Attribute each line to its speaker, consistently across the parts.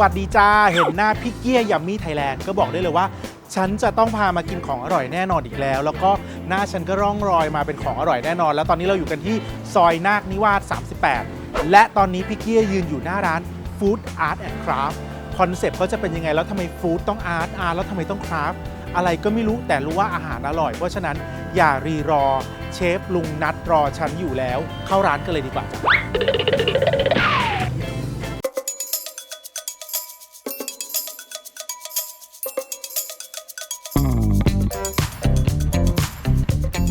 Speaker 1: วัสดีจ้า เห็นหน้าพี่เกียยัมมี่ไทยแลนด์ก็บอกได้เลยว่า ฉันจะต้องพามากินของอร่อยแน่นอนอีกแล้ว แล้วก็หน้าฉันก็ร่องรอยมาเป็นของอร่อยแน่นอน แล้วตอนนี้เราอยู่กันที่ซอยนาคนิวาส 38 และตอนนี้พี่เกียยืนอยู่หน้าร้าน Food Art and Craft คอนเซ็ปต์เขาจะเป็นยังไง แล้วทำไมฟู้ดต้องอาร์ตอาร์ตแล้วทำไมต้องคราฟอะไรก็ไม่รู้แต่รู้ว่าอาหารอร่อย เพราะฉะนั้นอย่ารีรอ เชฟลุงนัดรอฉันอยู่แล้ว เข้าร้านกันเลยดีกว่าจ้ะ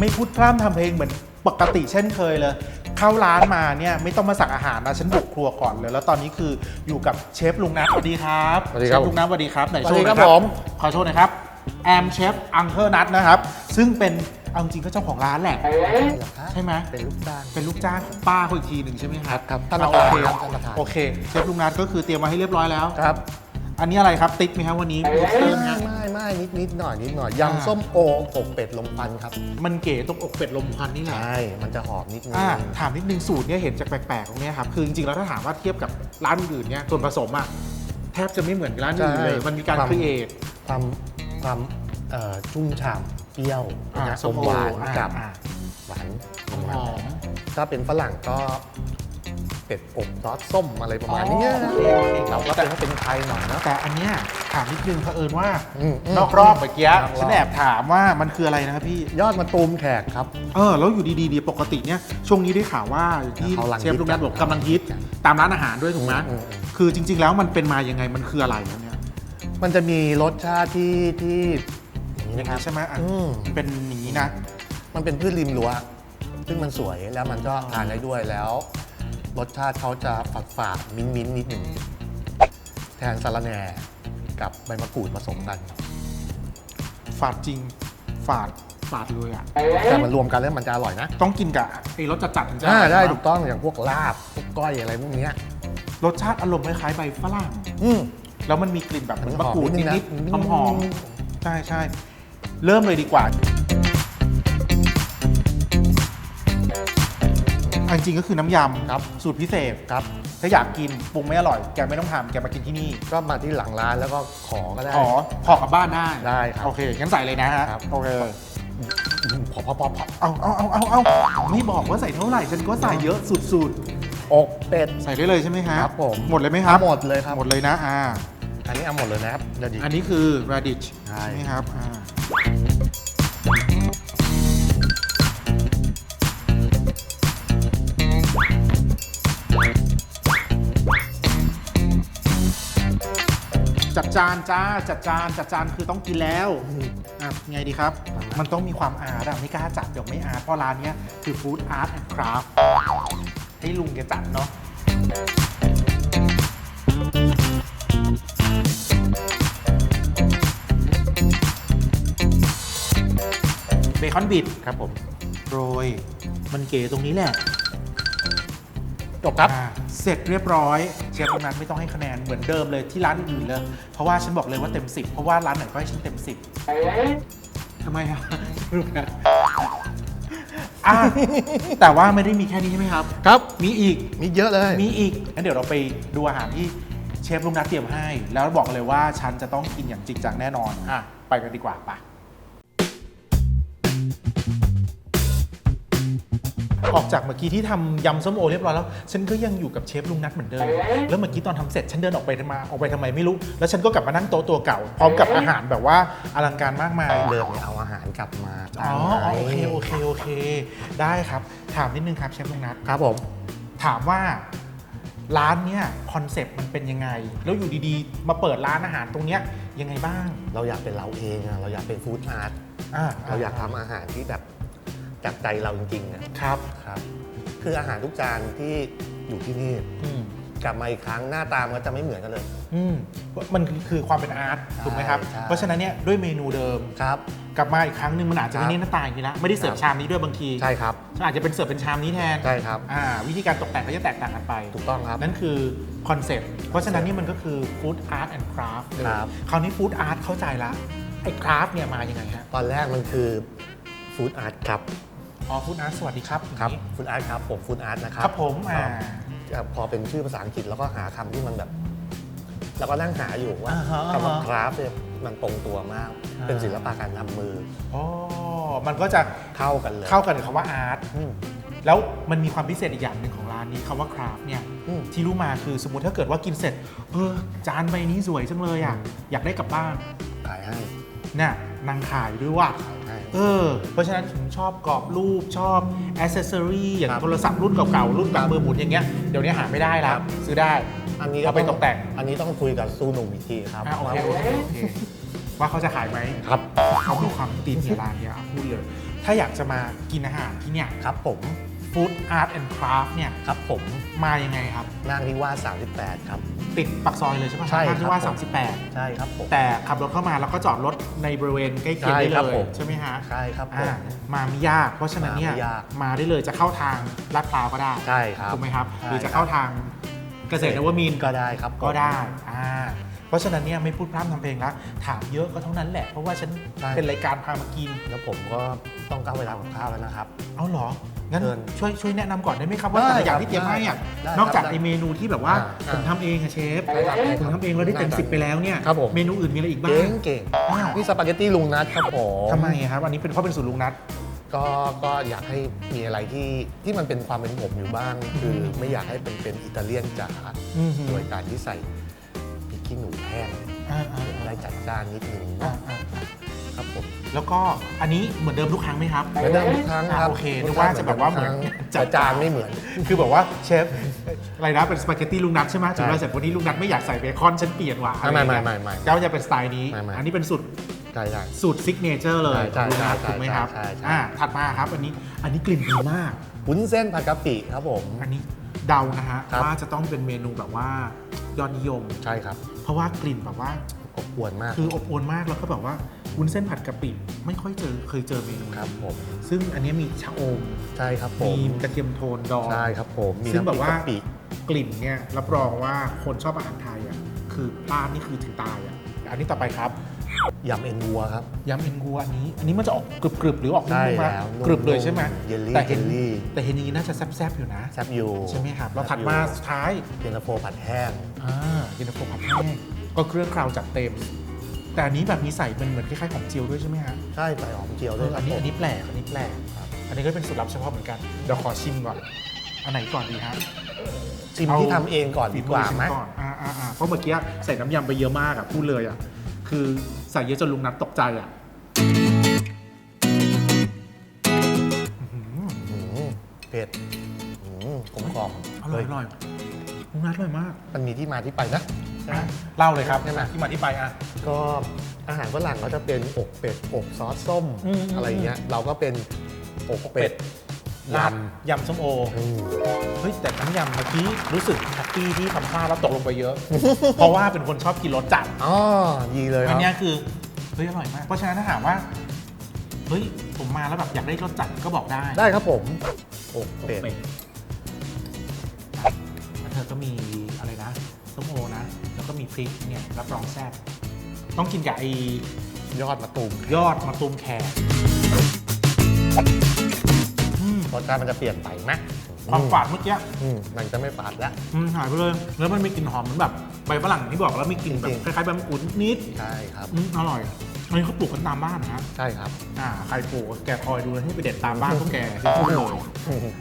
Speaker 1: ไม่พูดพร่ำทำเพลงเหมือนปกติเช่นเคยเลย เข้าร้านมาเนี่ยไม่ต้องมาสั่งอาหารนะฉันบุกครัวก่อนเลย แล้วตอนนี้คืออยู่กับเชฟลุงนัทสวัสดีครับ
Speaker 2: สวัสดีครับ
Speaker 1: เชฟลุงนัทสวัสดีครับไหน
Speaker 2: สวั
Speaker 1: โช
Speaker 2: สดี
Speaker 1: ว์หน่อย
Speaker 2: ครับผม
Speaker 1: ขอโชว์หน่อยครับแอมเชฟอังเ l อนัทนะครับ ซึ่งเป็นเอาจริงก็เจ้าของร้านแหละ ใช่ไหม
Speaker 2: เป็นลูกจ้าง
Speaker 1: เป็นลูกจ้างของป้าเขาอีกทีหนึ่งใช่ไหมครับ
Speaker 2: ครับท่าน
Speaker 1: อ่
Speaker 2: ประธาน
Speaker 1: โอเค
Speaker 2: ครับท่านประธาน
Speaker 1: โอเคเชฟลุงนัทก็คือเตรียมมาให้เรียบร้อยแล้ว
Speaker 2: ครับ
Speaker 1: อันนี้อะไรครับติ๊กไหมครับวันนี้มีเพิ่ม
Speaker 2: ไม่
Speaker 1: ฮะ
Speaker 2: ไม่ไม่นิดนิดหน่อยนิดหน่อย
Speaker 1: อ่ายำ
Speaker 2: ส้มโออกเป็ดลมควันครับ
Speaker 1: มันเก๋ตรงอกเป็ดลมควันนี่แหละ
Speaker 2: ใช่ มันจะหอมนิดนึง
Speaker 1: อ่าถามนิดนึงสูตรเนี่ยเห็นจากแปลกๆตรงเนี้ยครับคือจริงๆแล้วถ้าถามว่าเทียบกับร้านอื่นๆเนี่ยส่วนผสมอะแทบจะไม่เหมือนร้านอื่นเลย มันมีการครีเอท
Speaker 2: ความความเอ่อชุ่มฉ่ำเปรี้ยว
Speaker 1: อ่า
Speaker 2: นะ
Speaker 1: ส้มโอ
Speaker 2: หวาน
Speaker 1: อ่า
Speaker 2: กับ
Speaker 1: อ่า
Speaker 2: หวาน
Speaker 1: หอม
Speaker 2: ถ้าเป็นฝรั่งก็ เป็ดอบซอสส้มอะไรประมาณนี้
Speaker 1: เรา
Speaker 2: ก็เป็นถ้าเป็นไทยหน่อยนะ
Speaker 1: แต่อันเนี้ยถามนิดนึงเผอิญว่า
Speaker 2: อืมม
Speaker 1: นอกรอบเมื่อกี้
Speaker 2: นอกรอบ
Speaker 1: ฉันแอบถามว่ามันคืออะไรนะครับพี่
Speaker 2: ยอดมะตูมแขกครับ
Speaker 1: เออแล้วอยู่ดีๆดีปกติเนี่ยช่วงนี้ได้ข่าวว่าที่
Speaker 2: เขากำลัง
Speaker 1: เชฟลุงนัทบอกกำลังฮิตตามร้านอาหารด้วยถูกไหม
Speaker 2: อืมอืม
Speaker 1: คือจริง ๆ แล้วมันเป็นมายังไงมันคืออะไรครับเนี่ย
Speaker 2: มันจะมีรสชาติที่ที่อย่างนี้
Speaker 1: อย่าง
Speaker 2: นะครับ
Speaker 1: นี้ใช่ไหมอะ
Speaker 2: อืม
Speaker 1: เป็นอย่างนี้นะ
Speaker 2: มันเป็นพืชริมรั้วซึ่งมันสวยแล้วมันก็ทานได้ด้วยแล้ว รสชาติเขาจะฝาดฝาดๆมิ้นมิ้นๆนิดหนึ่งแทนสาระแหน่กับใบมะกรูดผสมกัน
Speaker 1: ฝาดจริง ฝาด ฝาดเลยอะ
Speaker 2: แต่มันรวมกันแล้วมันจะอร่อยนะ
Speaker 1: ต้องกินกับไอ้รสจัดๆถึงจะ
Speaker 2: อ่าได้
Speaker 1: อร่อย
Speaker 2: ถูกต้องอย่างพวกลาบพวกก้อยอะไรพวกเนี้ย
Speaker 1: รสชาติอารมณ์คล้ายๆใบฝรั่ง
Speaker 2: อืม
Speaker 1: แล้วมันมีกลิ่นแบบเหมือน
Speaker 2: มัน
Speaker 1: มะกรูด
Speaker 2: หอมนิดนึงนะ
Speaker 1: นิดๆหอมๆใช่ใช่ เริ่มเลยดีกว่า จริงก็คือน้ำยำ
Speaker 2: ครับ
Speaker 1: สูตรพิเศษ
Speaker 2: ครับ
Speaker 1: ถ้าอยากกินปรุงไม่อร่อย แกไม่ต้องทำแกมากินที่นี่
Speaker 2: ก็มาที่หลังร้านแล้วก็ขอก็ได้
Speaker 1: ขอขอกลับบ้านได้
Speaker 2: ได้ครับ
Speaker 1: โอเคงั้นใส่เลยนะฮะ
Speaker 2: ครับ
Speaker 1: โอเค
Speaker 2: อืมพอพอพอพอ
Speaker 1: เอาเอาเอาเอาเอาไม่บอกว่าใส่เท่าไหร่ฉันก็ใส่เยอะสุด
Speaker 2: อกเป็ด
Speaker 1: ๆ ใส่ได้เลยใช่ไหมฮะ
Speaker 2: ครับผม
Speaker 1: หมดเลยไหมครับ
Speaker 2: หมดเลยครับ
Speaker 1: หมดเลยนะอ่า
Speaker 2: อันนี้เอาหมดเลยนะครับเดี๋ยวดิ
Speaker 1: อันนี้คือ radish
Speaker 2: ใช่
Speaker 1: ใช่ไหมครับอ่า จัดจานจ้าจัดจานจัดจานคือต้องกินแล้วอะไงดีครับ มันต้องมีความอาร์ตอะไม่กล้าจัดเดี๋ยวไม่อาร์ตเพราะร้านเนี้ยคือฟู้ดอาร์ตแอนด์คราฟให้ลุงแกจัดเนาะเบคอนบิด
Speaker 2: ครับผม
Speaker 1: โรยมันเก๋ตรงนี้แหละ
Speaker 2: จบครับ
Speaker 1: อ่าเสร็จเรียบร้อยเชฟตรงนั้นไม่ต้องให้คะแนนเหมือนเดิมเลยที่ร้านอื่นๆเลย เพราะว่าฉันบอกเลยว่าเต็ม 10 เพราะว่าร้านไหนก็ให้ฉันเต็ม 10ทำไมครับลูกนะอะแต่ว่าไม่ได้มีแค่นี้ใช่ไหมครับ
Speaker 2: ครับ
Speaker 1: มีอีก
Speaker 2: มีเยอะเลย
Speaker 1: มีอีก งั้นเดี๋ยวเราไปดูอาหารที่เชฟลุงนัทเตรียมให้ แล้วบอกเลยว่าฉันจะต้องกินอย่างจริงจังแน่นอน อะ ไปกันดีกว่าปะ ออกจากเมื่อกี้ที่ทำยำส้มโอเรียบร้อยแล้ว ฉันก็ยังอยู่กับเชฟลุงนัทเหมือนเดิม แล้วเมื่อกี้ตอนทำเสร็จฉันเดินออกไปทำไมาออกไปทำไมไม่รู้ แล้วฉันก็กลับมานั่งโต๊ะตัวเก่า พร้อมกับอาหารแบบว่าอลังการมากมาย
Speaker 2: เดิมเนี่ยเอาอาหารกลับมา
Speaker 1: อ๋อ
Speaker 2: ทาน
Speaker 1: โอ
Speaker 2: ไง
Speaker 1: เคโอเคโอเค ได้ครับ ถามนิดนึงครับเชฟลุงนัท
Speaker 2: ครับผม
Speaker 1: ถามว่าร้านเนี้ยคอนเซปต์มันเป็นยังไง แล้วอยู่ดีๆ มาเปิดร้านอาหารตรงเนี้ยยังไงบ้าง
Speaker 2: เราอยากเป็นเราเองอะเราอยากเป็นฟู้ดอาร์ต
Speaker 1: อ่า
Speaker 2: เราอยากทำอาหารที่แบบ จากใจเราจริงๆอะ
Speaker 1: ครับ
Speaker 2: ครับ คืออาหารทุกจานที่อยู่ที่นี่
Speaker 1: อืม
Speaker 2: กลับมาอีกครั้งหน้าตามันก็จะไม่เหมือนกันเลย
Speaker 1: อืมมันคือความเป็นอาร์ตถูกไหมครับ
Speaker 2: ใช่
Speaker 1: เพราะฉะนั้นเนี่ยด้วยเมนูเดิม
Speaker 2: ครับ
Speaker 1: กลับมาอีกครั้งหนึ่งมันอาจจะ
Speaker 2: ครั
Speaker 1: ไม่
Speaker 2: บ
Speaker 1: ได้หน้าตาอย่างนี้ละไม่ได้เสิร์ฟ
Speaker 2: ครับ
Speaker 1: ชามนี้ด้วยบางที
Speaker 2: ใช่ครับ
Speaker 1: อาจจะเป็นเสิร์ฟเป็นชามนี้แทน
Speaker 2: ใช่ครับ
Speaker 1: อ่าวิธีการตกแต่งก็จะแตกต่างกันไป
Speaker 2: ถูกต้องครับ
Speaker 1: นั่นคือคอนเซปต์ เพราะฉะนั้นนี่มันก็คือฟู้ดอาร์ตแอนด์คราฟต์เลย
Speaker 2: ครับ
Speaker 1: คราวนี้ฟู้ดอาร์ตเข้าใจละ ไอ้คราฟต์เนี่ยมายังไงฮะ
Speaker 2: ตอนแรกมันคือฟู้ดอาร์ตครับ
Speaker 1: อ๋อฟู้ดอาร์ตสวัสดีครับ
Speaker 2: ครับ
Speaker 1: อย่างนี้
Speaker 2: ฟู้ดอาร์ตครับผมฟู้ดอาร์ตนะครั
Speaker 1: ครับผมอ่า
Speaker 2: ครับพอเป็นชื่อภาษาอังกฤษแล้วก็หาคำที่มันแบบ แล้วก็นั่งหาอยู่ว่า
Speaker 1: อ่าฮะ
Speaker 2: คำว่าคราฟต์เนี่ยมันตรงตัวมาก
Speaker 1: อ่า
Speaker 2: เป็นศิลปะการทำมือ
Speaker 1: อ๋อมันก็จะ
Speaker 2: เข้ากันเลย
Speaker 1: เข้ากันกับคำว่าอาร์ต
Speaker 2: อืม
Speaker 1: แล้วมันมีความพิเศษอีกอย่างหนึ่งของร้านนี้คำว่าคราฟเนี่ย
Speaker 2: อืม
Speaker 1: ที่รู้มาคือสมมติถ้าเกิดว่ากินเสร็จ เออจานใบนี้สวยจังเลยอะอยากได้กลับบ้าน
Speaker 2: ขายให้
Speaker 1: เนี่ยนางขายด้วยว่ะ
Speaker 2: ขายให้
Speaker 1: เออเพราะฉะนั้นผมชอบกรอบรูปชอบอ c เซอรี่อย่าง
Speaker 2: ครับ
Speaker 1: โทรศัพท์รุ่นเก่าๆ รุ่นแบบมือหมุนอย่างเงี้ยเดี๋ยวนี้หาไม่ได้แล้ว
Speaker 2: ครับ
Speaker 1: ซื้อได้
Speaker 2: อันนี้
Speaker 1: เอาไปตกแต่ง
Speaker 2: อันนี้ต้องคุยกับซูหนุ่มอีกทีครับ
Speaker 1: อะโอเคโอเคโอเคว่าเขาจะขายไหม
Speaker 2: ครับ
Speaker 1: เขามีความติดในร้านเนี่ยพูดเลย ถ้าอยากจะมากินอาหารที่เนี่ย
Speaker 2: ครับผม
Speaker 1: Food Art and Craft เนี่ย
Speaker 2: ครับผม
Speaker 1: มายังไงครับ
Speaker 2: นางนิวาส38 ครับ
Speaker 1: ติดปักซอยเลยใช่ไหม
Speaker 2: ใช่
Speaker 1: ทางที่ว่า
Speaker 2: ครับผม
Speaker 1: 38
Speaker 2: ใช่ครับผม
Speaker 1: แต่ขับรถเข้ามาแล้วก็จอดรถในบริเวณใกล้เคียงได้
Speaker 2: ใช่ครับ
Speaker 1: เลย
Speaker 2: ผม
Speaker 1: ใช่ไหมฮะ
Speaker 2: ใช่ครับผ
Speaker 1: อ่าม มาไม่ยาก เพราะฉะนั้นเนี่ย
Speaker 2: มาไม่ยาก
Speaker 1: มาได้เลยจะเข้าทางลาดพร้าวก็ได้
Speaker 2: ใช่ครับ
Speaker 1: ถูกไหมครับ
Speaker 2: ใช่
Speaker 1: หรือจะเข้าทางเกษตรนวมินทร์
Speaker 2: ก็ได้ครับผม
Speaker 1: ก็ได้ อ่า เพราะฉะนั้นเนี่ยไม่พูดพร่ำทำเพลงละถามเยอะก็เท่านั้นแหละ เพราะว่าฉัน
Speaker 2: ใช่
Speaker 1: เป็นรายการพามากิน
Speaker 2: แล้วผมก็ต้องเข้าเวลาของข้าวแล้วนะครับ
Speaker 1: เอาเหรอ งั้น
Speaker 2: เชิญ
Speaker 1: ช่วยช่วยแนะนำก่อนได้ไหมครับว่า
Speaker 2: ได้
Speaker 1: แต่ละอย่าง
Speaker 2: ครับ
Speaker 1: ที่เตรียมให้อะ
Speaker 2: ได้ครับ
Speaker 1: นอกจาก
Speaker 2: ได้
Speaker 1: ไอเมนูที่แบบว่า
Speaker 2: อ่า
Speaker 1: ผมทำเองอะเชฟ
Speaker 2: ได้ครับได้ครับ
Speaker 1: ผมทำเองแล้วได้เต็ม
Speaker 2: ได้ครับ
Speaker 1: สิบไปแล้วเนี่ย
Speaker 2: ครับผม
Speaker 1: เมนูอื่นมีอะไรอีกบ้า
Speaker 2: เก่
Speaker 1: ง
Speaker 2: งเก่ง
Speaker 1: อ่า
Speaker 2: นี่สปาเกตตี้ลุงนัทครับผม
Speaker 1: ทำไมอะครับอันนี้เป็นเพราะเป็นสูตรลุงนัท
Speaker 2: ก็ก็อยากให้มีอะไรที่ที่มันเป็นความเป็นผมอยู่บ้าง คือไม่อยากให้เป็นเป็นอิตาเลียนจ๋า
Speaker 1: อือหือ
Speaker 2: โดยการที่ใส่พริกขี้หนูแห้ง
Speaker 1: อ่าอ่า
Speaker 2: ได้จัดจ้านนิดนึง
Speaker 1: อ่าอ่า
Speaker 2: ครับผม
Speaker 1: แล้วก็อันนี้เหมือนเดิมทุกครั้งไหมครับ
Speaker 2: เหมือนเดิมทุกครั้งครับ
Speaker 1: อ่าโอเคนึกว่าจะแบบว่าเหมือน
Speaker 2: จัดจานไม่เหมือน
Speaker 1: คือแบบว่าเชฟอะไรนะเป็นสปาเกตตี้ลุงนัทใช่ไหมจุดว่าเสร็จวันนี้ลุงนัทไม่อยากใส่เบคอนฉันเปลี่ยนว่ะ
Speaker 2: ไม่ไม่ไม่ไม่ไม่
Speaker 1: ก็จะเป็นสไตล์นี้
Speaker 2: ไม่ไม่
Speaker 1: อันนี้เป็นสูตร
Speaker 2: ใช่ใช่
Speaker 1: สูตรซิกเนเจอร์เลย
Speaker 2: ใช่
Speaker 1: ของลุงนัท
Speaker 2: ใช่
Speaker 1: ถูกไหมครับ
Speaker 2: ใช่ใช่
Speaker 1: อ่าถัดมาครับอันนี้อันนี้กลิ่นดีมาก
Speaker 2: วุ้นเส้นผัดกะปิครับผม
Speaker 1: อันนี้เดานะฮะ
Speaker 2: ครับ
Speaker 1: ว่าจะต้องเป็นเมนูแบบว่ายอดนิยม
Speaker 2: ใช่ครับ
Speaker 1: เพราะว่ากลิ่นแบบว่า
Speaker 2: อบอวนมาก
Speaker 1: คืออบอวลมากแล้วก็แบบว่าวุ้นเส้นผัดกะปิไม่ค่อยเจอเคยเจอเมนู
Speaker 2: ครับผม
Speaker 1: ซึ่งอันนี้มีชะอม
Speaker 2: ใช่ครับผ
Speaker 1: มี
Speaker 2: ม
Speaker 1: กระเทียมโทนดอง
Speaker 2: ใช่ครับผมมี
Speaker 1: ซึ่งแบบว่า
Speaker 2: น้ำพริกกะปิ
Speaker 1: กลิ่นเนี่ยรับรองว่าคนชอบอาหารไทยอะคือพลาดนี่คือถึงตายอะอันนี้ต่อไปครับ
Speaker 2: ยำเอ็นวัวครับ
Speaker 1: ยำเอ็นกัวอันนี้ อันนี้มันจะออกกรึบๆหรือออกนุ่
Speaker 2: ใช่
Speaker 1: มๆมา
Speaker 2: แล้วนุ่ม
Speaker 1: กรึบเลยใช่ไหม
Speaker 2: เยลลี่
Speaker 1: แต่เห็น
Speaker 2: เยลลี่
Speaker 1: แต่เห็นอย่างนี้น่าจะแซ่บๆอยู่นะ
Speaker 2: แซบอยู่
Speaker 1: ใช่ไหมครับเราถัดมาสุดท้าย
Speaker 2: เย็นตาโฟผัดแห้ง
Speaker 1: อ่าเย็นตาโฟผัดแห้ง ก็เครื่องคราวจัดเต็ม แต่อันนี้แบบมีใส่เป็นเหมือนคล้ายๆของเจียวด้วยใช่ไหมฮะ
Speaker 2: ใช่ใส่หอมเจียว
Speaker 1: เอ
Speaker 2: ด้วย
Speaker 1: อ
Speaker 2: ค
Speaker 1: อั
Speaker 2: รับ
Speaker 1: นนี้
Speaker 2: ผม
Speaker 1: อันนี้แปลกอันนี้แปลกครับอันนี้ก็เป็นสูตรลับเฉพาะเหมือนกันเดี๋ยวขอชิมก่อนอันไหนก่อนดีฮะ
Speaker 2: ชิม
Speaker 1: เอา
Speaker 2: ที่ทำเองก่อนดีกว่า
Speaker 1: ฝี
Speaker 2: ไหม
Speaker 1: อฉันก่อนอ่าอ่าอ่าเพราะเมื่อกี้ใส่น้ำยำไปเยอะมากอะพูดเลยอะ คือใส่เยอะจนลุงนัทตกใจอะอื้อหือ
Speaker 2: อืมเผ็ดอืมกลมกล่อม
Speaker 1: อร่อยอ
Speaker 2: เฮ้
Speaker 1: ร่อยลุงนัทอร่อยมาก
Speaker 2: มันมีที่มาที่ไปนะ
Speaker 1: อะเล่าเลยครับ
Speaker 2: ใช่ไหม
Speaker 1: ที่มาที่ไปอะ
Speaker 2: ก็อาหารฝรั่งก็จะเป็นอกเป็ดอบซอสส้ม
Speaker 1: อืม
Speaker 2: อะไรเงี้ย เราก็เป็นอกเป็ด
Speaker 1: ลาบ
Speaker 2: ย
Speaker 1: ยำส้มโอำ
Speaker 2: อืม
Speaker 1: เฮ้ยแต่น้ำยำเมื่อกี้รู้สึกแฮปปี้ที่ทำพลาดแล้วตกลงไปเยอะ เพราะว่าเป็นคนชอบกินรสจัด
Speaker 2: อ๋อดีเลยค
Speaker 1: อั
Speaker 2: รั
Speaker 1: น
Speaker 2: บ
Speaker 1: เนี้ยคือเฮ้ยอร่อยมาก เพราะฉะนั้นถ้าถามว่าเฮ้ยผมมาแล้วแบบอยากได้รสจัดก็บอกได้
Speaker 2: ได้ครับผมอกเป็ด
Speaker 1: เป็ดแล้วเธอก็มีอะไรนะ ส้มโอนะ แล้วก็มีพริกเนี่ยรับรองแซ่บต้องกินกับไอย
Speaker 2: อดมะตูม
Speaker 1: ยอดมะตูมแขกอืม
Speaker 2: รสชาติมันจะเปลี่ยนไปไหม
Speaker 1: ความฝาดเมื่อกี้
Speaker 2: อืมมันจะไม่ฝาดแล้ว
Speaker 1: อืมหายไปเลย แล้วมันมีกลิ่นหอมเหมือนแบบใบฝรั่งที่บอกแล้วมีกลิ่นแบ
Speaker 2: จริ
Speaker 1: บ
Speaker 2: ง
Speaker 1: คล้ายๆใบมะกรูดนิด
Speaker 2: ใช่ครับ
Speaker 1: ๆอืมอร่อย อันนี้เขาปลูกกันตามบ้านนะฮะ
Speaker 2: ใช่ครับ
Speaker 1: อ่าใครปลูกแกคอยดูให้ไปเด็ดตามบ้านพวกแกที่พูดเลย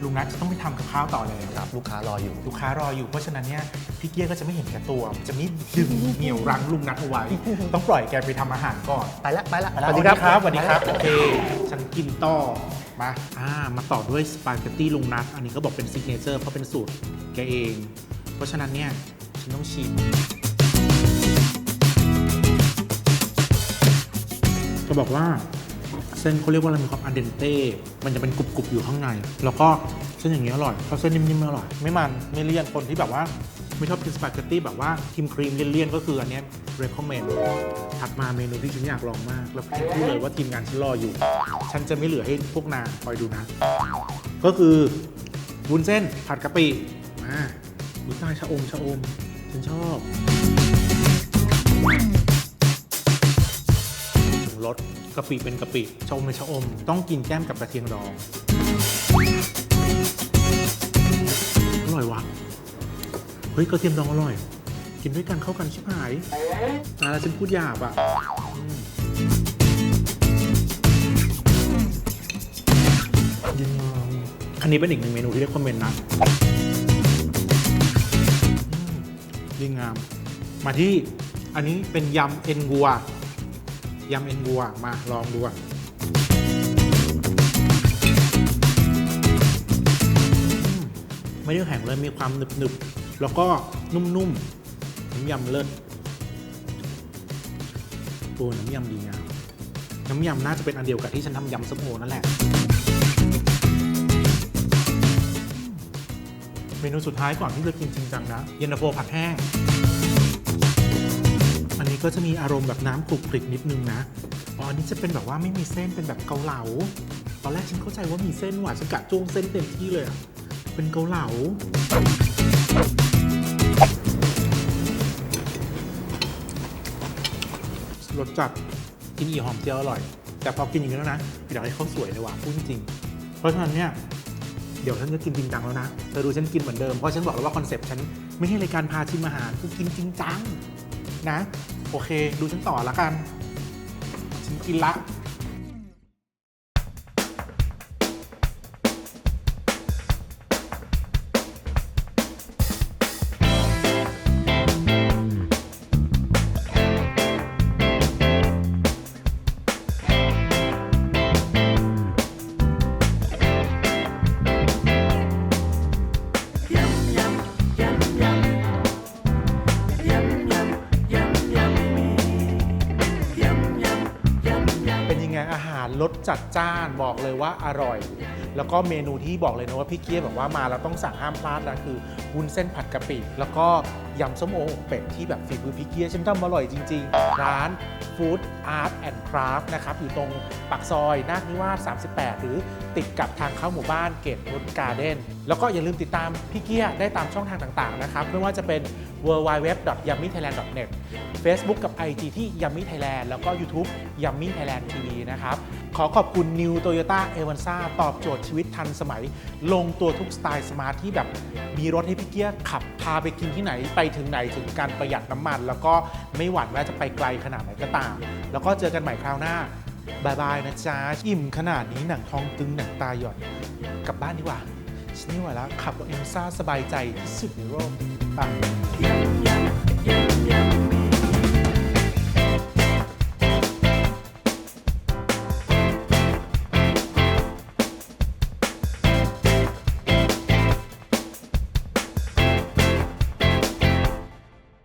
Speaker 1: ลุงนัทจะต้องไปทำกับข้าวต่อแล้ว
Speaker 2: ครับ ลูกค้ารออยู่
Speaker 1: ลูกค้ารออยู่ เพราะฉะนั้นเนี่ยพี่เกียร์ก็จะไม่เห็นแก่ตัว จะไม่ดึงเหนี่ยวรั้งลุงนัทเอาไว้ ต้องปล่อยแกไปทำอาหารก่อน
Speaker 2: ไปละไปละ
Speaker 1: สวัสดีครับสวัสดีครับ โอเค ฉันกินต่อ มาอ่ามาต่อด้วยสปาเกตตี้ลุงนัท อันนี้ก็บอกเป็นซิกเนเจอร์เพราะเป็นสูตรแกเอง เพราะฉะนั้นเนี่ยฉันต้องชิม บอกว่าเส้นเขาเรียกว่าอะไรมีความอันเดนเต้มันจะเป็นกรุบๆอยู่ข้างใน แล้วก็เส้นอย่างนี้อร่อยเพราะเส้นนิ่มๆอร่อย ไม่มันไม่เลี่ยนคนที่แบบว่า ไม่ชอบกินสปาเกตตี้แบบว่าครีมครีมเลี่ยนๆก็คืออันนี้ recommend ถัดมาเมนูที่ฉันอยากลองมาก แล้วฉันพูดเลยว่าทีมงานฉันรออยู่ ฉันจะไม่เหลือให้พวกนางคอยดูนะ ก็คือวุ้นเส้นผัดกะปิมาอุ้ยตายชะอมชะอมฉันชอบ รสกะปิเป็นกะปิชะอมเป็นชะอม ต้องกินแก้มกับกระเทียมดองอร่อยวะเฮ้ยกระเทียมดองอร่อย กินด้วยกันเข้ากันชิบหายตายแล้วฉันพูดหยาบอะอืมดีงามอันนี้เป็นอีกหนึ่งเมนูที่ได้คอมเมนต์นะดีงาม มาที่อันนี้เป็นยำเอ็นวัว ยำเอ็นวัวมาลองดูอะอืมไม่ได้แข็งเลยมีความหนึบๆแล้วก็นุ่มๆน้ำยำเลิศโอ้น้ำยำดีงามน้ำยำน่าจะเป็นอันเดียวกับที่ฉันทำยำส้มโอนั่นแหละ เมนูสุดท้ายก่อนที่จะกินจริงจังนะ เย็นตาโฟผัดแห้ง ก็จะมีอารมณ์แบบน้ำคลุกคลิกนิดนึงนะอ๋ออันนี้จะเป็นแบบว่าไม่มีเส้นเป็นแบบเกาเหลา ตอนแรกฉันเข้าใจว่ามีเส้นหวานฉันกะจ้วงเส้นเต็มที่เลยอะเป็นเกาเหลา รสจัดกินอีหอมเจียวอร่อย แต่พอกินอย่างนี้แล้วนะอยากให้เขาสวยเลยว่ะพูดจริง เพราะฉะนั้นเนี่ยเดี๋ยวฉันจะกินจริงจังแล้วนะ เธอดูฉันกินเหมือนเดิม เพราะฉันบอกแล้วว่าคอนเซปต์ฉันไม่ให้รายการพาชิมอาหารกูกินจริงจังนะ โอเค ดูฉันต่อละกัน ฉันกินละ รสจัดจ้านบอกเลยว่าอร่อย แล้วก็เมนูที่บอกเลยนะว่าพี่เกียร์บอกว่ามาแล้วต้องสั่งห้ามพลาดนะคือวุ้นเส้นผัดกะปิ แล้วก็ยำส้มโออกเป็ดที่แบบฝีมือพี่เกียร์ฉันทำอร่อยจริง ๆ ร้าน Food Art and Craft นะครับอยู่ตรงปากซอยนาคนิวาส38 หรือ ติดกับทางเข้าหมู่บ้านเกตนุชการ์เด้นแล้วก็อย่าลืมติดตามพี่เกียร์ได้ตามช่องทางต่างๆนะครับไม่ว่าจะเป็น w w w y u m m y t h a i l a n d n e t Facebook กับ IG ที่ Yummy Thailand แล้วก็ YouTube Yummy Thailand TV นะครับ ขอขอบคุณ New Toyota a v a n z a ตอบโจทย์ชีวิตทันสมัย ลงตัวทุกสไตล์สมาร์ทที่แบบมีรถให้พี่เกียร์ขับพาไปกินที่ไหนไปถึงไหนถึงการประหยัดน้ำมัน แล้วก็ไม่หวั่นว่าจะไปไกลขนาดไหนก็ตาม แล้วก็เจอกันใหม่คราวหน้า บายบายนะจ๊ะอิ่มขนาดนี้หนังทองตึงหนังตาหย่อนกลับบ้านดีกว่าฉันไม่ไหวแล้วขับรถเอ็มซ่าสบายใจที่สุดในโลกไป